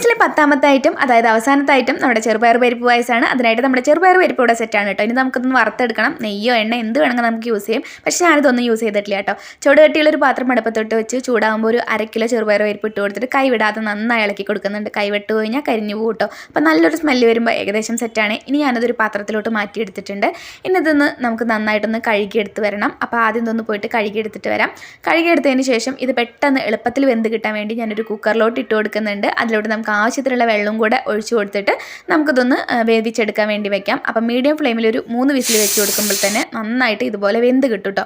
ലിസ്റ്റിലെ പത്താമത്തെ ഐറ്റം അതായത് അവസാനത്തെ ഐറ്റം നമ്മുടെ ചെറുപയർ പരിപ്പ് പായസമാണ്. അതിനായിട്ട് നമ്മുടെ ചെറുപയർ പരിപ്പ് ഇവിടെ സെറ്റാണ് കേട്ടോ. ഇനി നമുക്കൊന്ന് വറുത്തെടുക്കണം. നെയ്യോ എണ്ണ എന്ത് വേണമെങ്കിൽ നമുക്ക് യൂസ് ചെയ്യും. പക്ഷേ ഞാനിതൊന്നും യൂസ് ചെയ്തിട്ടില്ല കേട്ടോ. ചുടുകട്ടിയുള്ള ഒരു പാത്രം അടുപ്പത്തൊട്ട് വെച്ച് ചൂടാകുമ്പോൾ ഒരു അര കിലോ ചെറുപയർ പരിപ്പ് ഇട്ട് കൊടുത്തിട്ട് കൈ വിടാതെ നന്നായി ഇളക്കി കൊടുക്കുന്നുണ്ട്. കൈ വിട്ട് കഴിഞ്ഞാൽ കരിഞ്ഞു പോകും കേട്ടോ. അപ്പോൾ നല്ലൊരു സ്മെല്ല് വരുമ്പോൾ ഏകദേശം സെറ്റാണ് ഇനി ഞാനതൊരു പാത്രത്തിലോട്ട് മാറ്റിയെടുത്തിട്ടുണ്ട്. ഇനി ഇതൊന്ന് നമുക്ക് നന്നായിട്ടൊന്ന് കഴുകിയെടുത്ത് വരണം. അപ്പോൾ ആദ്യം ഇതൊന്ന് പോയിട്ട് കഴുകിയെടുത്തിട്ട് വരാം. കഴുകിയെടുത്തതിന് ശേഷം ഇത് പെട്ടെന്ന് എളുപ്പത്തിൽ വെന്ത് കിട്ടാൻ വേണ്ടി ഞാനൊരു കുക്കറിലോട്ട് ഇട്ട് കൊടുക്കുന്നുണ്ട്. അതിലോട്ട് നമുക്ക് ആവശ്യത്തിനുള്ള വെള്ളവും കൂടെ ഒഴിച്ചു കൊടുത്തിട്ട് നമുക്കിതൊന്ന് വേവിച്ചെടുക്കാൻ വേണ്ടി വെക്കാം. അപ്പം മീഡിയം ഫ്ലെയിമിൽ ഒരു മൂന്ന് വിസിൽ വെച്ച് കൊടുക്കുമ്പോൾ തന്നെ നന്നായിട്ട് ഇതുപോലെ വെന്ത് കിട്ടും കേട്ടോ.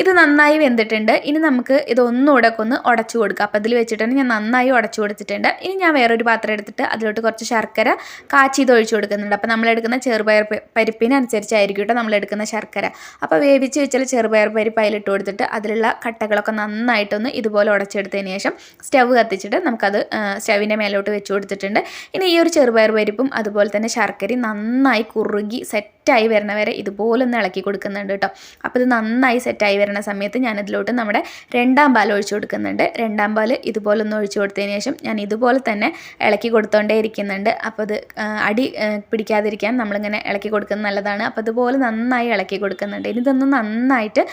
ഇത് നന്നായി വെന്തിട്ടുണ്ട്. ഇനി നമുക്ക് ഇത് ഒന്നുകൂടെ ഒക്കെ ഒന്ന് ഉടച്ചു കൊടുക്കാം. അപ്പം അതിൽ വെച്ചിട്ടാണ് ഞാൻ നന്നായി ഉടച്ചു കൊടുത്തിട്ടുണ്ട്. ഇനി ഞാൻ വേറൊരു പാത്രം എടുത്തിട്ട് അതിലോട്ട് കുറച്ച് ശർക്കര കാച്ചി ഇത് ഒഴിച്ചു കൊടുക്കുന്നുണ്ട്. അപ്പം നമ്മളെടുക്കുന്ന ചെറുപയർ പരിപ്പിനനുസരിച്ചായിരിക്കും കേട്ടോ നമ്മളെടുക്കുന്ന ശർക്കര. അപ്പോൾ വേവിച്ച് വെച്ചാൽ ചെറുപയർ പരിപ്പ് അതിലിട്ട് കൊടുത്തിട്ട് അതിലുള്ള കട്ടകളൊക്കെ നന്നായിട്ടൊന്ന് ഇതുപോലെ ഉടച്ചെടുത്തതിന് ശേഷം സ്റ്റവ് കത്തിച്ചിട്ട് നമുക്കത് സ്റ്റവിന്റെ മേലോട്ട് കൊടുത്തിട്ടുണ്ട് ഇനി ഈ ഒരു ചെറുപയർ പരിപ്പും അതുപോലെ തന്നെ ശർക്കരയും നന്നായി കുറുകി സെറ്റായി വരണ വരെ ഇതുപോലെ ഒന്ന് ഇളക്കി കൊടുക്കുന്നുണ്ട് കേട്ടോ. അപ്പോൾ ഇത് നന്നായി സെറ്റായി വരുന്ന സമയത്ത് ഞാൻ ഇതിലോട്ട് നമ്മുടെ രണ്ടാം പാൽ ഒഴിച്ചു കൊടുക്കുന്നുണ്ട്. രണ്ടാം പാൽ ഇതുപോലെ ഒന്ന് ഒഴിച്ചു കൊടുത്തതിന് ശേഷം ഞാൻ ഇതുപോലെ തന്നെ ഇളക്കി കൊടുത്തോണ്ടേ ഇരിക്കുന്നുണ്ട്. അപ്പോൾ അത് അടി പിടിക്കാതിരിക്കാൻ നമ്മളിങ്ങനെ ഇളക്കി കൊടുക്കുന്നത് നല്ലതാണ്. അപ്പോൾ ഇതുപോലെ നന്നായി ഇളക്കി കൊടുക്കുന്നുണ്ട്. ഇനി ഇതൊന്ന് നന്നായിട്ട്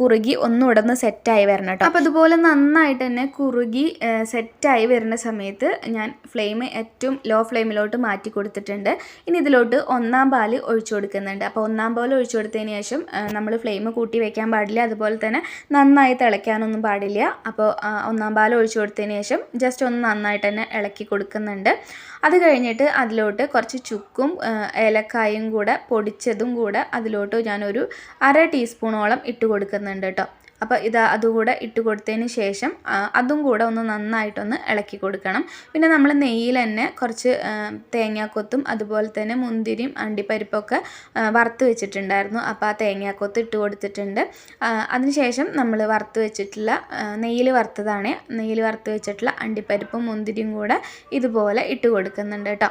കുറുകി ഒന്ന് സെറ്റായി വരണം കേട്ടോ. അപ്പോൾ ഇതുപോലെ നന്നായിട്ട് തന്നെ കുറുകി സെറ്റായി വരുന്ന സമയത്ത് ഞാൻ ഫ്ലെയിം ഏറ്റവും ലോ ഫ്ലെയിമിലോട്ട് മാറ്റി കൊടുത്തിട്ടുണ്ട്. ഇനി ഇതിലോട്ട് ഒന്നാം പാൽ ഒഴിച്ചു കൊടുക്കുന്നുണ്ട്. അപ്പോൾ ഒന്നാം പോലെ ഒഴിച്ചു കൊടുത്തതിന് ശേഷം നമ്മൾ ഫ്ലെയിം കൂട്ടി വെക്കാൻ പാടില്ല. അതുപോലെ തന്നെ നന്നായി തിളയ്ക്കാനൊന്നും പാടില്ല. അപ്പോൾ ഒന്നാം പാൽ ഒഴിച്ചു കൊടുത്തതിന് ശേഷം ജസ്റ്റ് ഒന്ന് നന്നായിട്ട് തന്നെ ഇളക്കി കൊടുക്കുന്നുണ്ട്. അത് കഴിഞ്ഞിട്ട് അതിലോട്ട് കുറച്ച് ചുക്കും ഏലക്കായും കൂടെ പൊടിച്ചതും കൂടെ അതിലോട്ട് ഞാനൊരു അര ടീസ്പൂണോളം ഇട്ട് കൊടുക്കുന്നുണ്ട് കേട്ടോ അപ്പോൾ ഇത് അതുകൂടെ ഇട്ട് കൊടുത്തതിന് ശേഷം അതും കൂടെ ഒന്ന് നന്നായിട്ടൊന്ന് ഇളക്കി കൊടുക്കണം. പിന്നെ നമ്മൾ നെയ്യിൽ തന്നെ കുറച്ച് തേങ്ങാക്കൊത്തും അതുപോലെ തന്നെ മുന്തിരിയും അണ്ടിപ്പരിപ്പൊക്കെ വറുത്ത് വെച്ചിട്ടുണ്ടായിരുന്നു. അപ്പോൾ ആ തേങ്ങാക്കൊത്ത് ഇട്ട് കൊടുത്തിട്ടുണ്ട്. അതിനുശേഷം നമ്മൾ വറുത്ത് വെച്ചിട്ടുള്ള നെയ്യിൽ വറുത്തതാണ്. നെയ്യിൽ വറുത്ത് വെച്ചിട്ടുള്ള അണ്ടിപ്പരിപ്പും മുന്തിരിയും കൂടെ ഇതുപോലെ ഇട്ട് കൊടുക്കുന്നുണ്ട് കേട്ടോ.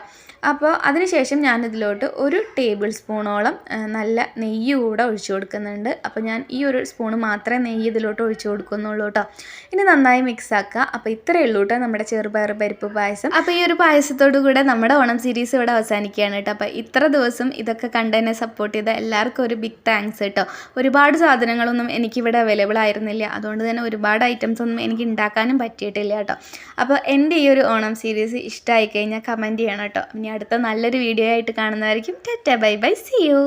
അപ്പോൾ അതിനുശേഷം ഞാനിതിലോട്ട് ഒരു ടേബിൾ സ്പൂണോളം നല്ല നെയ്യ് കൂടെ ഒഴിച്ചു കൊടുക്കുന്നുണ്ട്. അപ്പോൾ ഞാൻ ഈ ഒരു സ്പൂണ് മാത്രമേ നെയ്യ് ഇതിലോട്ട് ഒഴിച്ചു കൊടുക്കുന്നുള്ളൂ കേട്ടോ ഇനി നന്നായി മിക്സ് ആക്കുക. അപ്പോൾ ഇത്രയേ ഉള്ളൂ കേട്ടോ നമ്മുടെ ചെറുപയർ പരിപ്പ് പായസം. അപ്പോൾ ഈ ഒരു പായസത്തോടു കൂടെ നമ്മുടെ ഓണം സീരീസ് ഇവിടെ അവസാനിക്കുകയാണ് കേട്ടോ അപ്പോൾ ഇത്ര ദിവസം ഇതൊക്കെ കണ്ടതിനെ സപ്പോർട്ട് ചെയ്ത എല്ലാവർക്കും ഒരു ബിഗ് താങ്ക്സ് കേട്ടോ ഒരുപാട് സാധനങ്ങളൊന്നും എനിക്കിവിടെ അവൈലബിൾ ആയിരുന്നില്ല. അതുകൊണ്ട് തന്നെ ഒരുപാട് ഐറ്റംസ് ഒന്നും എനിക്ക് ഉണ്ടാക്കാനും പറ്റിയിട്ടില്ല കേട്ടോ അപ്പോൾ എന്റെ ഈ ഒരു ഓണം സീരീസ് ഇഷ്ടമായി കഴിഞ്ഞാൽ കമന്റ് ചെയ്യണം കേട്ടോ ഇനി അടുത്ത നല്ലൊരു വീഡിയോ ആയിട്ട് കാണുന്നതായിരിക്കും. Tata bye bye. See you